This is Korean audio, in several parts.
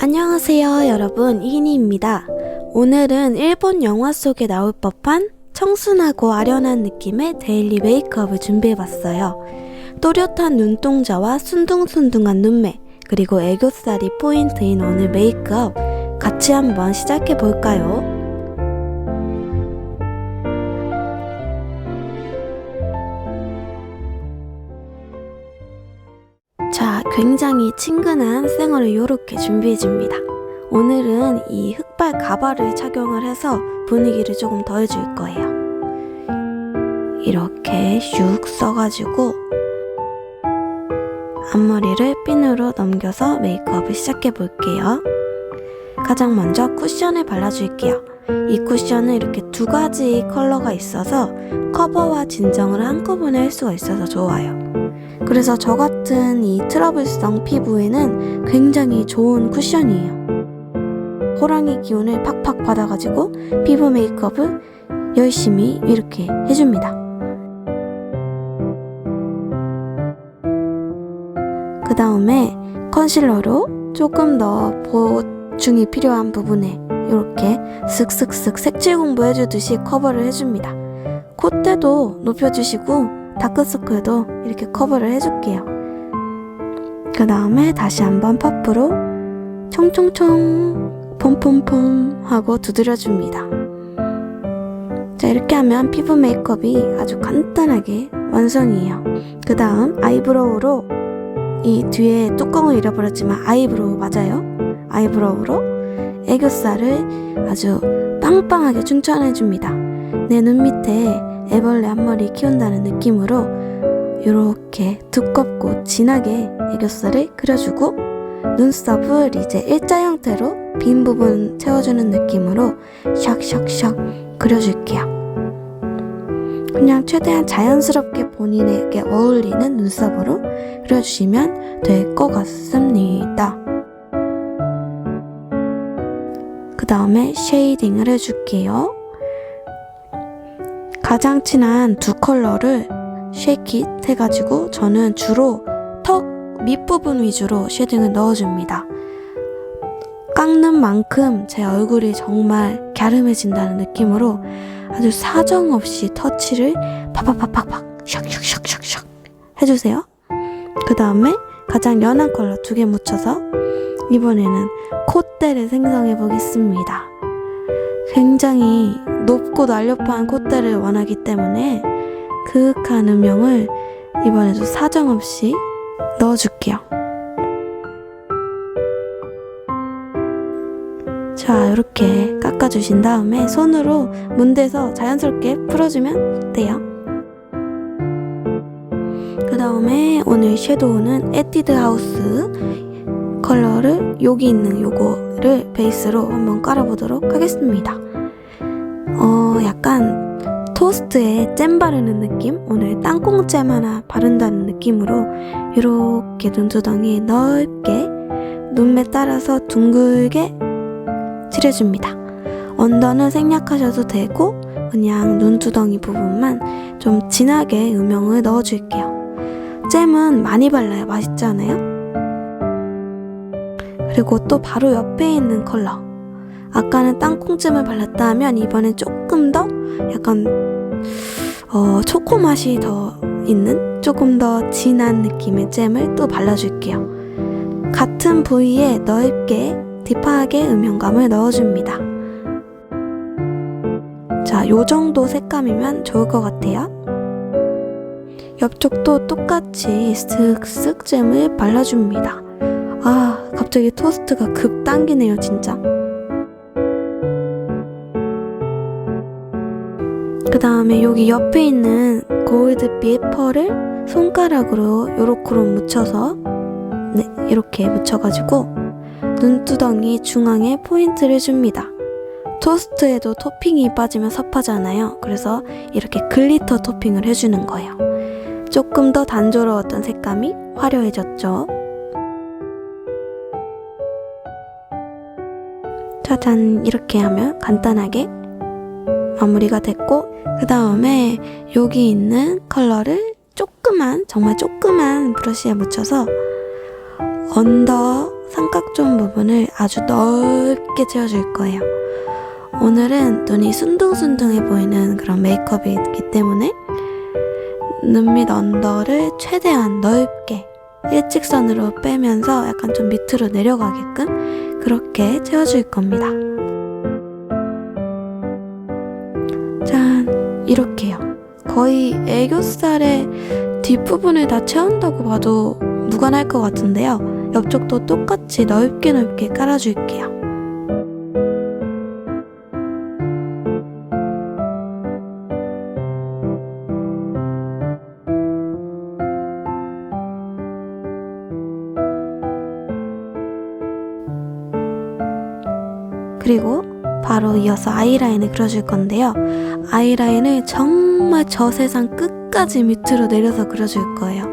안녕하세요, 여러분. 희니입니다. 오늘은 일본 영화 속에 나올 법한 청순하고 아련한 느낌의 데일리 메이크업을 준비해봤어요. 또렷한 눈동자와 순둥순둥한 눈매, 그리고 애교살이 포인트인 오늘 메이크업 같이 한번 시작해볼까요? 굉장히 친근한 생얼을 이렇게 준비해줍니다. 오늘은 이 흑발 가발을 착용을 해서 분위기를 조금 더해줄 거예요. 이렇게 슉 써가지고 앞머리를 핀으로 넘겨서 메이크업을 시작해 볼게요. 가장 먼저 쿠션을 발라줄게요. 이 쿠션은 이렇게 두 가지 컬러가 있어서 커버와 진정을 한꺼번에 할 수가 있어서 좋아요. 그래서 저 같은 이 트러블성 피부에는 굉장히 좋은 쿠션이에요. 호랑이 기운을 팍팍 받아가지고 피부 메이크업을 열심히 이렇게 해줍니다. 그 다음에 컨실러로 조금 더 보충이 필요한 부분에 이렇게 슥슥슥 색칠 공부해주듯이 커버를 해줍니다. 콧대도 높여주시고 다크서클도 이렇게 커버를 해줄게요. 그 다음에 다시 한번 퍼프로 총총총 폼폼폼 하고 두드려줍니다. 자 이렇게 하면 피부 메이크업이 아주 간단하게 완성이에요. 그 다음 아이브로우로 이 뒤에 뚜껑을 잃어버렸지만 아이브로우 맞아요? 아이브로우로 애교살을 아주 빵빵하게 충전해줍니다. 내 눈 밑에 애벌레 앞머리 키운다는 느낌으로 이렇게 두껍고 진하게 애교살을 그려주고 눈썹을 이제 일자 형태로 빈 부분 채워주는 느낌으로 샥샥샥 그려줄게요. 그냥 최대한 자연스럽게 본인에게 어울리는 눈썹으로 그려주시면 될 것 같습니다. 그 다음에 쉐이딩을 해줄게요. 가장 진한 두 컬러를 쉐이킷 해가지고 저는 주로 턱 밑부분 위주로 쉐딩을 넣어줍니다. 깎는 만큼 제 얼굴이 정말 갸름해진다는 느낌으로 아주 사정없이 터치를 팍팍팍팍팍 샥샥샥샥샥 해주세요. 그 다음에 가장 연한 컬러 두 개 묻혀서 이번에는 콧대를 생성해 보겠습니다. 굉장히 높고 날렵한 콧대를 원하기 때문에 그윽한 음영을 이번에도 사정없이 넣어줄게요. 자, 이렇게 깎아주신 다음에 손으로 문대서 자연스럽게 풀어주면 돼요. 그 다음에 오늘 섀도우는 에뛰드 하우스 컬러를 여기 있는 요거를 베이스로 한번 깔아보도록 하겠습니다. 어, 약간 토스트에 잼 바르는 느낌? 오늘 땅콩잼 하나 바른다는 느낌으로 이렇게 눈두덩이에 넓게 눈매 따라서 둥글게 칠해줍니다. 언더는 생략하셔도 되고 그냥 눈두덩이 부분만 좀 진하게 음영을 넣어줄게요. 잼은 많이 발라야 맛있잖아요. 그리고 또 바로 옆에 있는 컬러. 아까는 땅콩잼을 발랐다 하면 이번엔 조금 더 약간 어, 초코 맛이 더 있는 조금 더 진한 느낌의 잼을 또 발라줄게요. 같은 부위에 넓게 딥하게 음영감을 넣어줍니다. 자, 요 정도 색감이면 좋을 것 같아요. 옆쪽도 똑같이 쓱쓱 잼을 발라줍니다. 아, 갑자기 토스트가 급 당기네요, 진짜. 그 다음에 여기 옆에 있는 골드빛 펄을 손가락으로 요렇게로 묻혀서 네, 이렇게 묻혀가지고 눈두덩이 중앙에 포인트를 줍니다. 토스트에도 토핑이 빠지면 섭하잖아요. 그래서 이렇게 글리터 토핑을 해주는 거예요. 조금 더 단조로웠던 색감이 화려해졌죠. 짜잔 이렇게 하면 간단하게 마무리가 됐고 그 다음에 여기 있는 컬러를 조그만 정말 조그만 브러쉬에 묻혀서 언더 삼각 부분을 아주 넓게 채워줄 거예요. 오늘은 눈이 순둥순둥해 보이는 그런 메이크업이기 때문에 눈 밑 언더를 최대한 넓게 일직선으로 빼면서 약간 좀 밑으로 내려가게끔 그렇게 채워줄 겁니다. 짠, 이렇게요. 거의 애교살의 뒷부분을 다 채운다고 봐도 무관할 것 같은데요. 옆쪽도 똑같이 넓게 넓게 깔아줄게요. 그리고 바로 이어서 아이라인을 그려줄 건데요. 아이라인을 정말 저 세상 끝까지 밑으로 내려서 그려줄 거예요.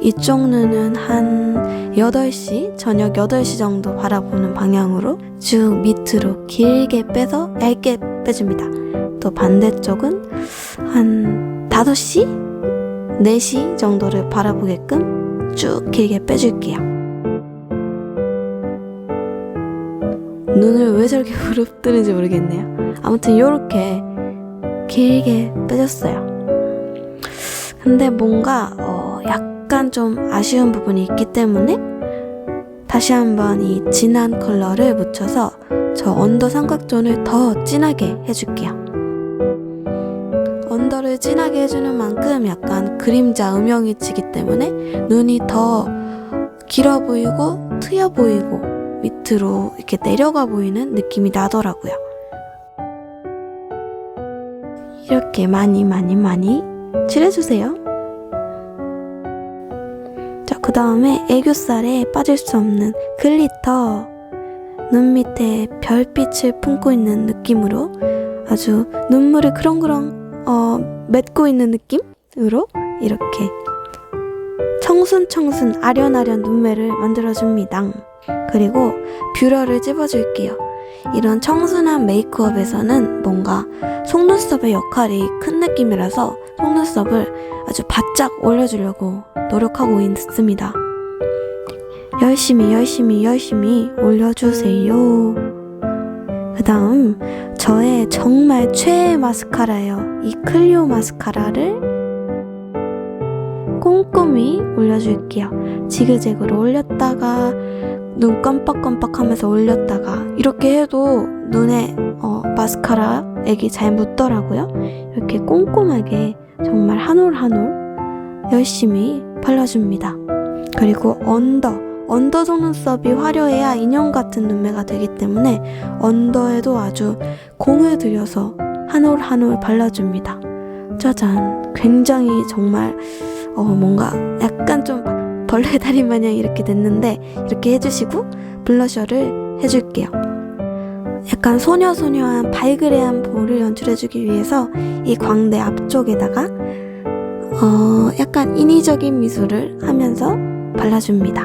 이쪽 눈은 한 8시, 저녁 8시 정도 바라보는 방향으로 쭉 밑으로 길게 빼서 얇게 빼줍니다. 또 반대쪽은 한 5시? 4시 정도를 바라보게끔 쭉 길게 빼줄게요. 눈을 왜 저렇게 부릅뜨는지 모르겠네요. 아무튼 이렇게 길게 빼줬어요. 근데 뭔가 어, 약간 좀 아쉬운 부분이 있기 때문에 다시 한번 이 진한 컬러를 묻혀서 저 언더 삼각존을 더 진하게 해줄게요. 언더를 진하게 해주는 만큼 약간 그림자 음영이 지기 때문에 눈이 더 길어 보이고 트여 보이고 밑으로 이렇게 내려가 보이는 느낌이 나더라고요. 이렇게 많이 많이 많이 칠해주세요. 자, 그 다음에 애교살에 빠질 수 없는 글리터. 눈 밑에 별빛을 품고 있는 느낌으로 아주 눈물을 그렁그렁 어, 맺고 있는 느낌으로 이렇게 청순청순 아련아련 눈매를 만들어줍니다. 그리고 뷰러를 찝어줄게요. 이런 청순한 메이크업에서는 뭔가 속눈썹의 역할이 큰 느낌이라서 속눈썹을 아주 바짝 올려주려고 노력하고 있습니다. 열심히 열심히 열심히 올려주세요. 그 다음 저의 정말 최애 마스카라예요. 이 클리오 마스카라를 꼼꼼히 올려줄게요. 지그재그로 올렸다가 눈 깜빡깜빡하면서 올렸다가 이렇게 해도 눈에 어, 마스카라 액이 잘 묻더라고요. 이렇게 꼼꼼하게 정말 한 올 한 올 열심히 발라줍니다. 그리고 언더 언더 속눈썹이 화려해야 인형 같은 눈매가 되기 때문에 언더에도 아주 공을 들여서 한 올 한 올 발라줍니다. 짜잔 굉장히 정말 어, 뭔가 약간 좀 벌레 다리 마냥 이렇게 됐는데 이렇게 해주시고 블러셔를 해줄게요. 약간 소녀소녀한 발그레한 볼을 연출해주기 위해서 이 광대 앞쪽에다가 어, 약간 인위적인 미소를 하면서 발라줍니다.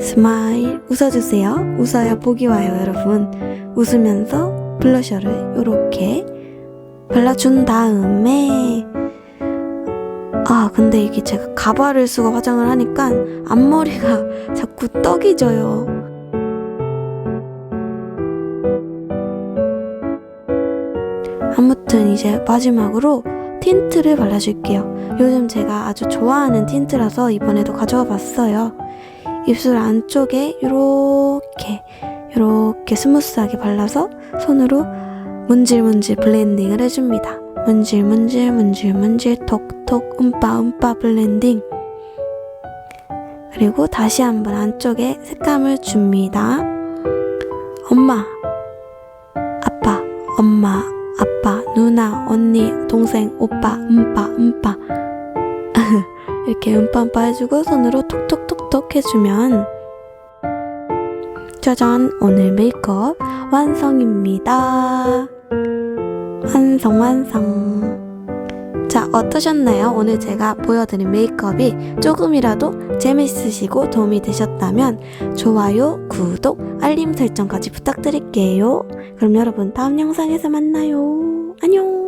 스마일 웃어주세요. 웃어야 복이 와요, 여러분. 웃으면서 블러셔를 이렇게 발라준 다음에 아 근데 이게 제가 가발을 쓰고 화장을 하니까 앞머리가 자꾸 떡이 져요. 아무튼 이제 마지막으로 틴트를 발라줄게요. 요즘 제가 아주 좋아하는 틴트라서 이번에도 가져와 봤어요. 입술 안쪽에 이렇게 이렇게 스무스하게 발라서 손으로 문질문질 블렌딩을 해줍니다. 문질문질 문질문질 톡톡 음빠 음빠 블렌딩 그리고 다시 한번 안쪽에 색감을 줍니다. 엄마, 아빠, 엄마, 아빠, 누나, 언니, 동생, 오빠, 음빠, 음빠 이렇게 음빠 음빠 해주고 손으로 톡톡톡톡 해주면 짜잔 오늘 메이크업 완성입니다. 완성 완성 자 어떠셨나요? 오늘 제가 보여드린 메이크업이 조금이라도 재밌으시고 도움이 되셨다면 좋아요, 구독, 알림 설정까지 부탁드릴게요. 그럼 여러분 다음 영상에서 만나요. 안녕